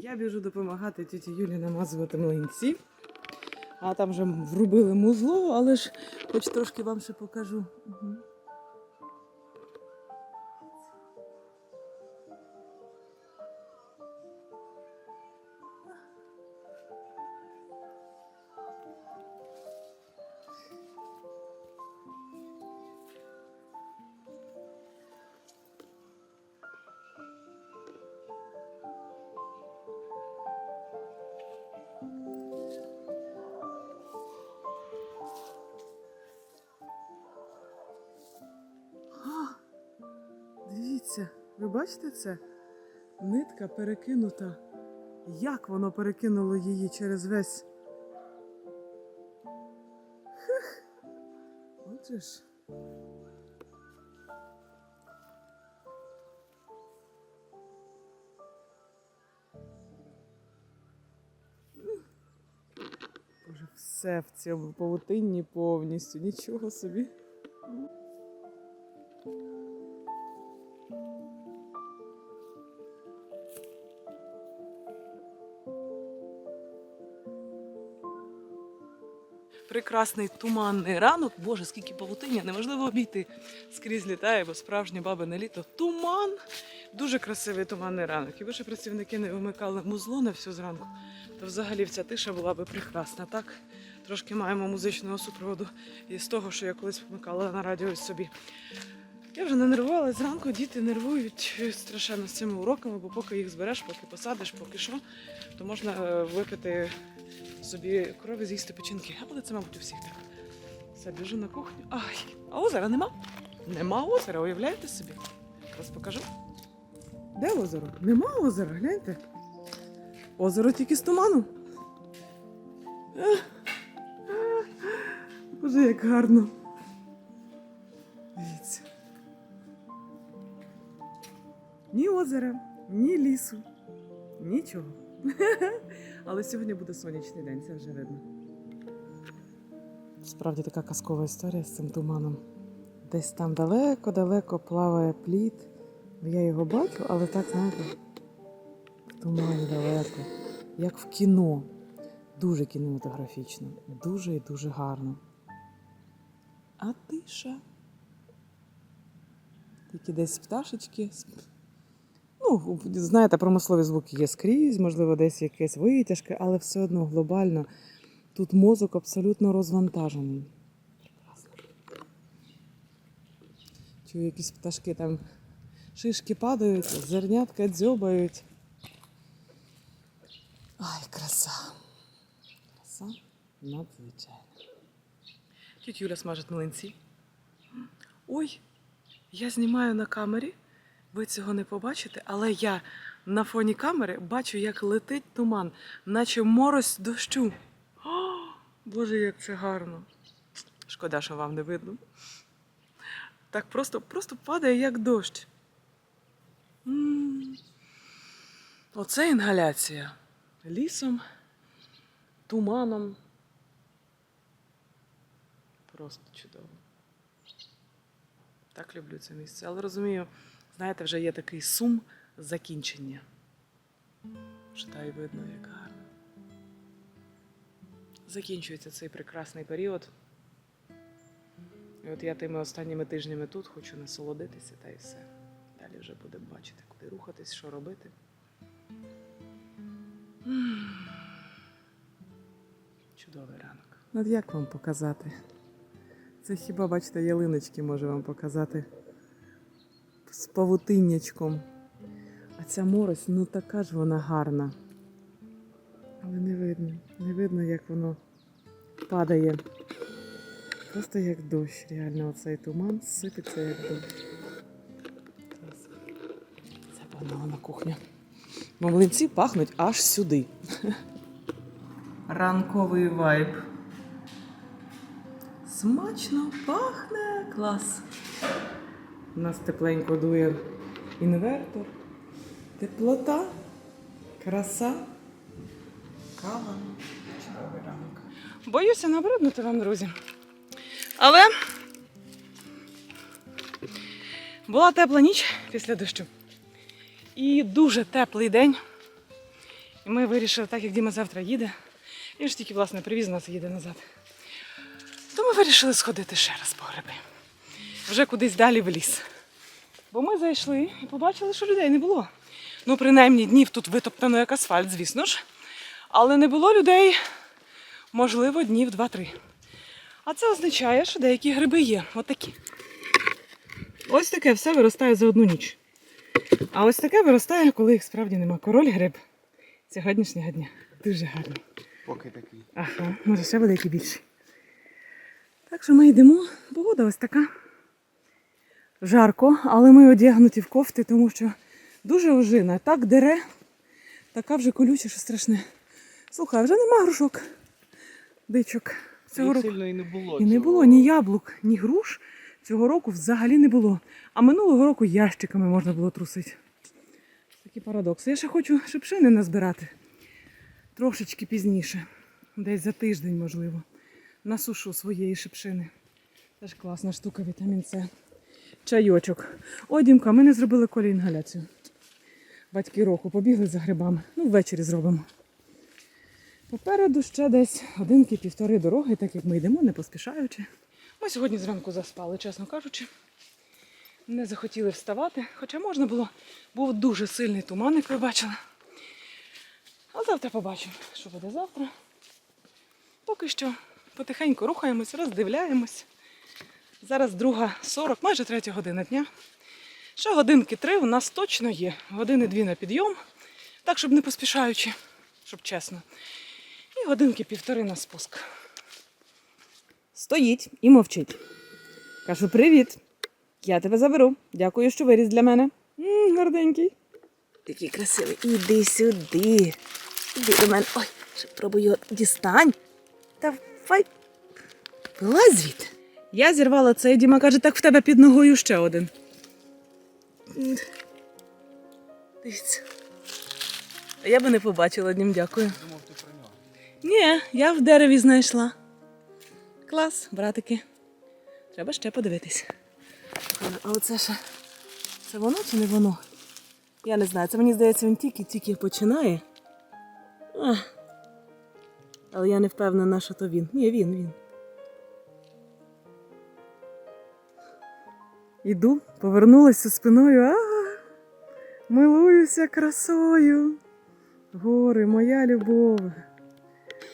Я біжу допомагати тіті Юлі намазувати млинці. А там вже врубили музло, але ж хоч трошки вам ще покажу. Угу. Ви бачите це? Нитка перекинута. Як воно перекинуло її через весь. Хех. Отже ж. Все в цьому павутинні повністю, нічого собі. Прекрасний туманний ранок. Боже, скільки павутиння, неможливо обійти. Скрізь літає, бо справжнє бабине літо. Туман. Дуже красивий туманний ранок. Якби ще працівники не вимикали музло на всю зранку, то взагалі вся тиша була би прекрасна. Так, трошки маємо музичного супроводу із того, що я колись вмикала на радіо собі. Я вже не нервувала зранку, діти нервують страшенно з цими уроками, бо поки їх збереш, поки посадиш, поки що, то можна е, випити собі крові з'їсти печінки. Але це, мабуть, у всіх так. Все, біжу на кухню. Ай, а озера нема. Нема озера, уявляєте собі? Зараз покажу. Де озеро? Нема озера, гляньте. Озеро тільки з туману. Боже, як гарно. Дивіться. Ні озера, ні лісу, нічого. Але сьогодні буде сонячний день, це вже видно. Справді така казкова історія з цим туманом. Десь там далеко-далеко плаває плід. Я його бачу, але так, знаєте, в тумані далеко, як в кіно. Дуже кінематографічно, дуже і дуже гарно. А тиша. Тільки десь пташечки. Ну, знаєте, промислові звуки є скрізь, можливо, десь якесь витяжки, але все одно глобально тут мозок абсолютно розвантажений. Прекрасно. Чую, якісь пташки там шишки падають, зернятка дзьобають. Ай, краса. Краса надзвичайна. Тють Юля смажить млинці. Ой, я знімаю на камері. Ви цього не побачите, але я на фоні камери бачу, як летить туман, наче морось дощу. О, Боже, як це гарно. Шкода, що вам не видно. Так просто, просто падає, як дощ. Оце інгаляція. Лісом, туманом. Просто чудово. Так люблю це місце. Але розумію, знаєте, вже є такий сум закінчення. Й видно, як гарно. Закінчується цей прекрасний період. І от я тими останніми тижнями тут хочу насолодитися та й все. Далі вже будемо бачити, куди рухатись, що робити. Чудовий ранок. От як вам показати? Це хіба, бачите, ялиночки може вам показати з павутиннячком. А ця морось, ну така ж вона гарна. Але не видно. Не видно, як воно падає. Просто як дощ, реально, оцей туман сипеться як дощ. Це погнала на кухню. Пахнуть аж сюди. Ранковий вайб. Смачно пахне клас. У нас тепленько дує інвертор. Теплота, краса, кава. Чудовий ранок. Боюся набриднути вам, друзі. Але була тепла ніч після дощу. І дуже теплий день. І ми вирішили, так як Діма завтра їде, він ж тільки, власне, привіз нас і їде назад. То ми вирішили сходити ще раз по гриби. Вже кудись далі в ліс. Бо ми зайшли і побачили, що людей не було. Ну, принаймні, днів тут витоптано як асфальт, звісно ж. Але не було людей, можливо, днів 2-3. А це означає, що деякі гриби є. Отакі. Ось таке все виростає за одну ніч. А ось таке виростає, коли їх справді нема. Король гриб сьогоднішнього дня. Дуже гарний. Поки такий. Ага, може ще який більший. Так що ми йдемо. Погода ось така. Жарко, але ми одягнуті в кофти, тому що дуже ожина. Так дере, така вже колюча, що страшне. Слухай, вже нема грушок, дичок. Цього року. сильно і не було. І не цього. було ні яблук, ні груш. Цього року взагалі не було. А минулого року ящиками можна було трусити. Такий парадокс. Я ще хочу шипшини назбирати. Трошечки пізніше. Десь за тиждень, можливо. Насушу своєї шипшини. Це ж класна штука, вітамін С. Чайочок. О, Дімка, ми не зробили колі інгаляцію. Батьки року побігли за грибами. Ну, ввечері зробимо. Попереду ще десь годинки півтори дороги, так як ми йдемо, не поспішаючи. Ми сьогодні зранку заспали, чесно кажучи. Не захотіли вставати, хоча можна було. Був дуже сильний туман, як ви бачили. А завтра побачимо, що буде завтра. Поки що потихеньку рухаємось, роздивляємось. Зараз друга 40, майже третя година дня. Ще годинки три у нас точно є. Години дві на підйом. Так, щоб не поспішаючи, щоб чесно. І годинки півтори на спуск. Стоїть і мовчить. Кажу: привіт. Я тебе заберу. Дякую, що виріс для мене. м гарненький. Такий красивий. Іди сюди. Іди до мене. Ой, ще пробую дістань. Давай. Вилазь звідти. Я зірвала цей, Діма каже, так в тебе під ногою ще один. Дивіться. Я би не побачила, Дім, дякую. Ні, я в дереві знайшла. Клас, братики. Треба ще подивитись. А оце ще. Це воно чи не воно? Я не знаю. Це мені здається, він тільки-тільки починає. А. Але я не впевнена, що то він. Ні, він, він. Іду, повернулася спиною. А, милуюся красою. Гори, моя любов.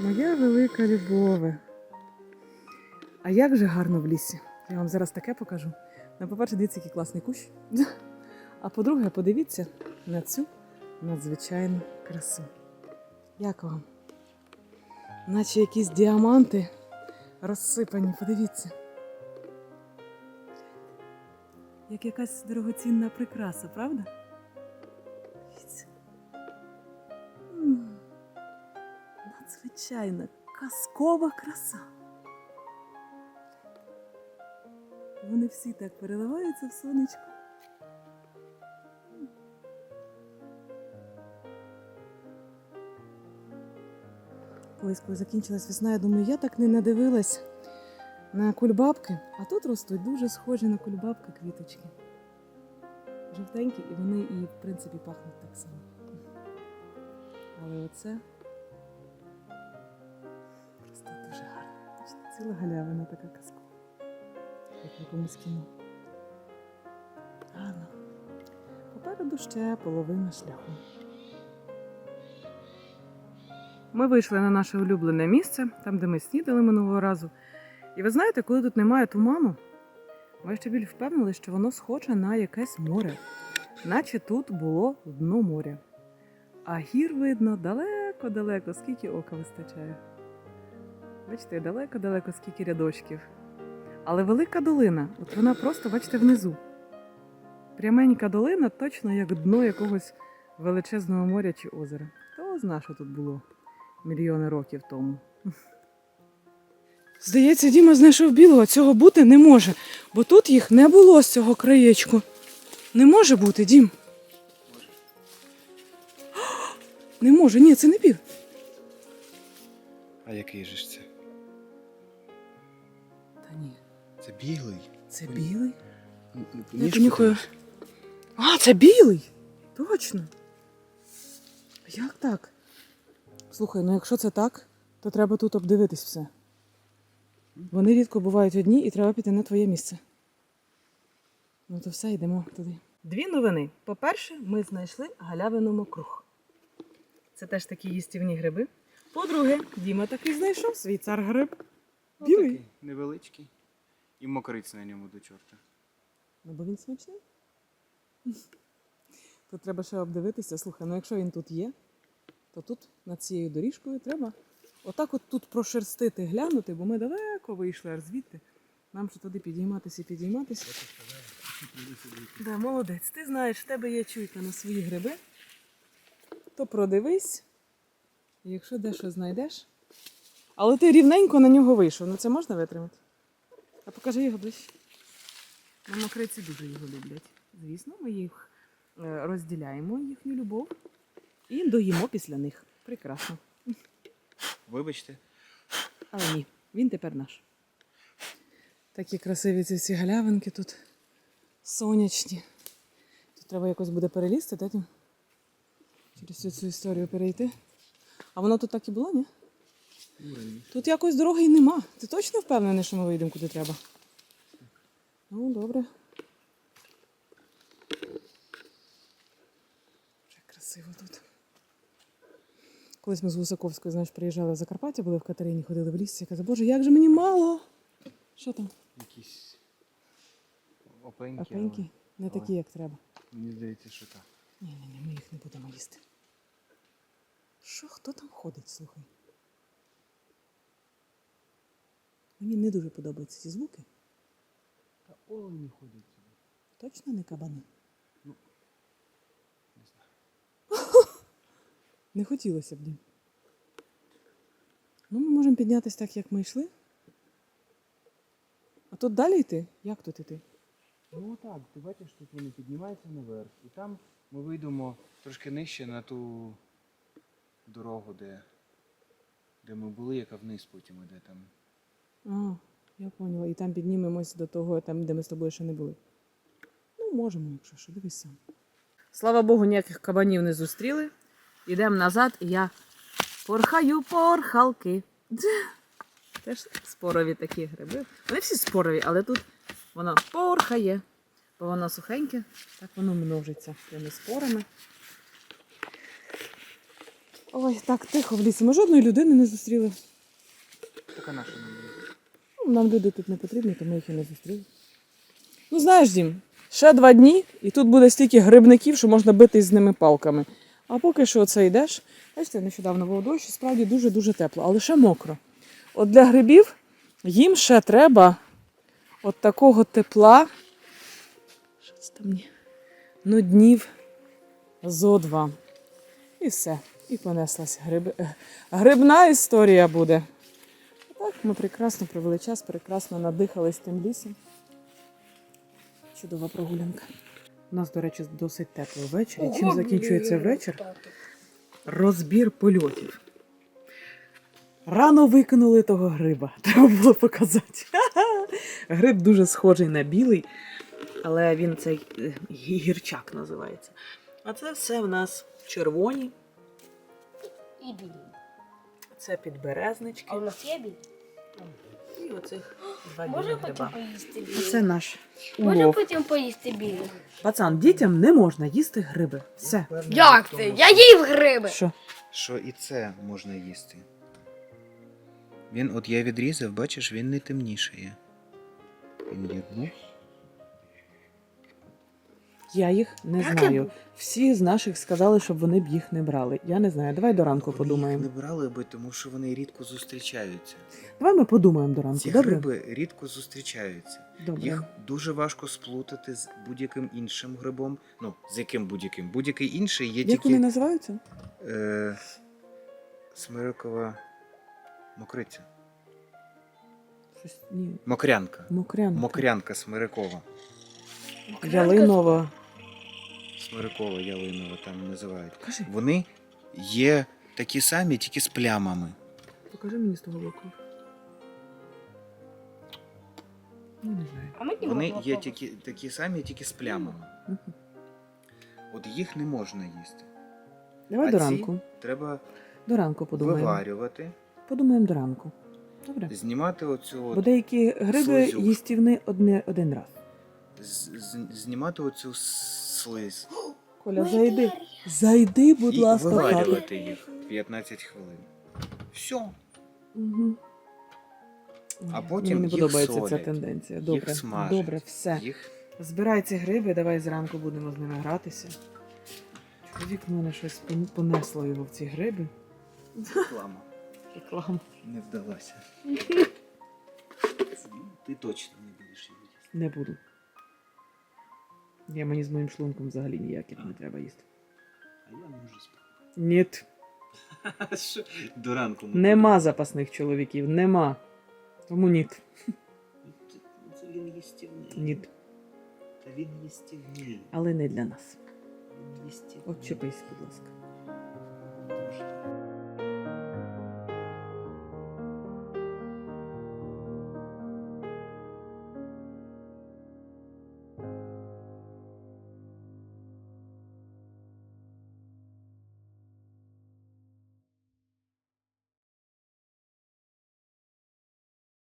Моя велика любове. А як же гарно в лісі. Я вам зараз таке покажу. Ну, по-перше, дивіться, який класний кущ. А по-друге, подивіться на цю надзвичайну красу. Як вам? Наче якісь діаманти розсипані, подивіться. Як якась дорогоцінна прикраса, правда? Дивіться. Надзвичайна казкова краса. Вони всі так переливаються в сонечку. Колись, коли закінчилась весна, я думаю, я так не надивилась на кульбабки, а тут ростуть дуже схожі на кульбабки квіточки. Жовтенькі, і вони і, в принципі, пахнуть так само. Але оце просто дуже гарно. Ціла галявина така казкова. Як в якомусь кіно. Гарно. Попереду ще половина шляху. Ми вийшли на наше улюблене місце, там, де ми снідали минулого разу. І ви знаєте, коли тут немає туману, ми ще більш впевнили, що воно схоже на якесь море, наче тут було дно моря. А гір видно далеко-далеко, скільки ока вистачає. Бачите, далеко-далеко, скільки рядочків. Але велика долина, от вона просто, бачите, внизу. Пряменька долина, точно як дно якогось величезного моря чи озера. Хто зна, що тут було мільйони років тому. Здається, Діма знайшов білого, цього бути не може, бо тут їх не було з цього краєчку. Не може бути, Дім. Не може, ні, це не біл. А який же ж це? Та ні, Це білий. це білий. Я понюхаю. А, це білий. Точно. Як так? Слухай, ну якщо це так, то треба тут обдивитись все. Вони рідко бувають одні і треба піти на твоє місце. Ну то все, йдемо туди. Дві новини. По-перше, ми знайшли галявину мокрух. Це теж такі їстівні гриби. По-друге, Діма таки знайшов свій цар гриб. Білий. Такий невеличкий. І мокриць на ньому до чорта. Ну, бо він смачний. Тут треба ще обдивитися. Слухай, ну якщо він тут є, то тут над цією доріжкою треба отак от тут прошерстити, глянути, бо ми далеко вийшли аж звідти. Нам ще туди підійматися і підійматися. Да, молодець. Ти знаєш, в тебе є чуйка на свої гриби, то продивись, якщо дещо знайдеш. Але ти рівненько на нього вийшов. Ну це можна витримати? А покажи його ближче. Ну, мокриці дуже його люблять. Звісно, ми їх е, розділяємо, їхню любов, і доїмо після них. Прекрасно. Вибачте. Але ні, він тепер наш. Такі красиві ці всі галявинки тут сонячні. Тут треба якось буде перелізти, та Тім? Через цю, цю історію перейти. А воно тут так і було, ні? Тут якось дороги й нема. Ти точно впевнений, що ми вийдемо куди треба? Ну, добре. Вже красиво тут. Колись ми з Гусаковською, знаєш, приїжджали в Закарпаття, були в Катерині, ходили в ліс, я казала, боже, як же мені мало. Що там? Якісь опеньки. Опеньки? Не але- такі, як треба. Мені здається, що так. Ні, ні, ні, ми їх не будемо їсти. Що, хто там ходить, слухай? Мені не дуже подобаються ці звуки. Та олені ходять. Точно не кабани? Ну, не знаю. Не хотілося б, Дім. Ну, ми можемо піднятися так, як ми йшли. А тут далі йти? Як тут йти? Ну так, ти бачиш, тут вони піднімаються наверх. І там ми вийдемо трошки нижче на ту дорогу, де, де ми були, яка вниз потім іде там. А, я поняла. І там піднімемось до того, там, де ми з тобою ще не були. Ну, можемо, якщо що, дивись сам. Слава Богу, ніяких кабанів не зустріли. Йдемо назад, і я порхаю порхалки. Теж спорові такі гриби. Вони всі спорові, але тут воно порхає, бо воно сухеньке, так воно множиться тими спорами. Ой, так тихо в лісі. Ми жодної людини не зустріли. Така наша нам. Ну, Нам люди тут не потрібні, тому їх і не зустріли. Ну, знаєш, Дім, ще два дні, і тут буде стільки грибників, що можна битись з ними палками. А поки що оце йдеш, бачите, нещодавно було дощ, справді дуже-дуже тепло, але ще мокро. От для грибів їм ще треба от такого тепла. Що це там? Ну, днів зо два. І все. І понеслась гриби. е, Грибна історія буде. Так, ми прекрасно провели час, прекрасно надихались тим лісом. Чудова прогулянка. У нас, до речі, досить тепло ввечері. Чим закінчується вечір? Розбір польотів. Рано викинули того гриба. Треба було показати. Гриб дуже схожий на білий, але він цей е, гірчак називається. А це все в нас червоні, І білі. це підберезнички. А у нас є білі? І оцих два білих потім гриба. поїсти білі? Це наш улов. потім поїсти білі? Пацан, дітям не можна їсти гриби. Все. Як це? Я їв гриби! Що? Що і це можна їсти. Він, от я відрізав, бачиш, він не темнішає. Він був. Я їх не Так знаю. Всі з наших сказали, щоб вони б їх не брали. Я не знаю. Давай до ранку Вони подумаємо. їх не брали би, тому що вони рідко зустрічаються. Давай ми подумаємо до ранку. Ці Добре? гриби рідко зустрічаються. Добре. Їх дуже важко сплутати з будь-яким іншим грибом. Ну, з яким будь-яким. Будь-який інший є Як тільки вони називаються? е, смирикова мокриця. Щось ні. Мокрянка. Мокрянка. Мокрянка смирикова. Ялинова. Смирикова ялинова там називають. Покажи, Вони є такі самі, тільки з плямами. покажи мені з того боку. Ну, не знаю. А Вони є тільки, такі самі, тільки з плямами. Мгм. От їх не можна їсти. Давай А до ці ранку. Треба До ранку подумаємо. виварювати, Подумаємо до ранку. Добре. знімати оцю Бо от, деякі гриби слизюк. їстівні одне, один раз. з- з- знімати оцю слиз. Коля, зайди. Зайди, будь і ласка, виварювати їх 15 хвилин. Все. Угу. А потім Мені не їх подобається ця солять, тенденція. їх Добре, смажать. добре, все. Їх Збирай ці гриби, давай зранку будемо з ними гратися. Чоловік в мене щось пон- понесло його в ці гриби. реклама Реклама. не вдалася. Ти точно не будеш її їсти. Не буду. Я мені з моїм шлунком взагалі ніяких не треба їсти. А я можу спати. Ні, Що? До ранку. ми нема запасних чоловіків, нема. Тому ні. Це- Це він їстівний. Ні. Та він їстівний. Але не для нас. Він їстівний. От чепись, будь ласка.